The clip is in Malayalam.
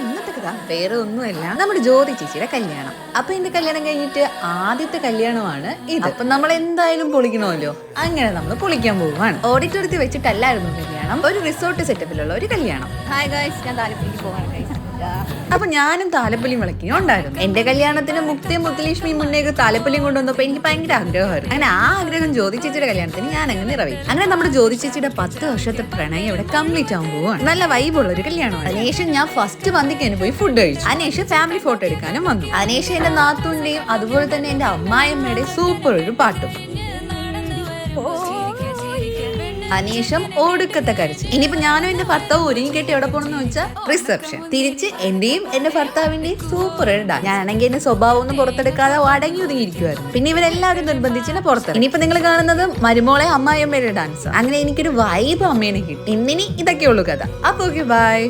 ഇന്നത്തെ കഥ വേറെ ഒന്നുമല്ല. നമ്മുടെ ജ്യോതി ചേച്ചിയുടെ കല്യാണം. അപ്പൊ എന്റെ കല്യാണം കഴിഞ്ഞിട്ട് ആദ്യത്തെ കല്യാണമാണ് ഇത്. അപ്പൊ നമ്മൾ എന്തായാലും പൊളിക്കണമല്ലോ? അങ്ങനെ നമ്മൾ പൊളിക്കാൻ പോവുകയാണ്. ഓഡിറ്റോറിയത്തിൽ വെച്ചിട്ടല്ലായിരുന്നു കല്യാണം. ഒരു റിസോർട്ട് സെറ്റപ്പിലുള്ള ഒരു കല്യാണം. ഹായ് ഗായ്സ് ഞാൻ താലപ്പൊലിക്ക് പോവാണ് ഗൈസ് അപ്പൊ ഞാനും താലപ്പൊലിയും വിളക്കിയും ഉണ്ടായിരുന്നു. എന്റെ കല്യാണത്തിന് മുക്തി മുത്തലക്ഷ്മി മുന്നേക്ക് താലപ്പൊലിയും കൊണ്ടുവന്നപ്പോ എനിക്ക് ഭയങ്കര ആഗ്രഹമായിരുന്നു. അങ്ങനെ ആ ആഗ്രഹം ജ്യോതിച്ചേച്ചിയുടെ കല്യാണത്തിന് ഞാൻ അങ്ങ് നിറവി. അങ്ങനെ നമ്മുടെ ജ്യോതിച്ചേച്ചിയുടെ പത്ത് വർഷത്തെ പ്രണയം ഇവിടെ കംപ്ലീറ്റ് ആവാൻ പോവാണ്. നല്ല വൈബുള്ള ഒരു കല്യാണമാണ്. അതിനുശേഷം ഞാൻ ഫസ്റ്റ് വന്നിക്കാൻ പോയി ഫുഡ് കഴിച്ചു. അതിനുശേഷം ഫാമിലി ഫോട്ടോ എടുക്കാനും വന്നു. അതിനുശേഷം എന്റെ നാത്തുണ്ടെയും അതുപോലെ തന്നെ എന്റെ അമ്മായിയമ്മയുടെ സൂപ്പർ ഒരു പാട്ടും. അനേഷം ഒടുക്കത്തെ കരച്ചു ഇനിയിപ്പോ ഞാനും എന്റെ ഭർത്താവ് ഒരുങ്ങി കെട്ടി എവിടെ പോണെന്ന് വെച്ചാൽ റിസപ്ഷൻ തിരിച്ച് എന്റെയും എന്റെ ഭർത്താവിന്റെയും സൂപ്പർ ഇടാ ഞാനാണെങ്കിൽ എന്റെ സ്വഭാവം ഒന്നും പുറത്തെടുക്കാതെ അടങ്ങി ഒതുങ്ങിയിരിക്കുമായിരുന്നു പിന്നെ ഇവരെല്ലാവരും നിർബന്ധിച്ച് എന്നെ പുറത്ത് ഇനിയിപ്പോ നിങ്ങൾ കാണുന്നത് മരുമോളെ അമ്മായിയമ്മയുടെ ഡാൻസ് അങ്ങനെ എനിക്കൊരു വൈബ് അമ്മേനെ കിട്ടി. ഇന്നിനി ഇതൊക്കെ ഉള്ളൂ കഥ. അപ്പൊ ഓക്കെ ബൈ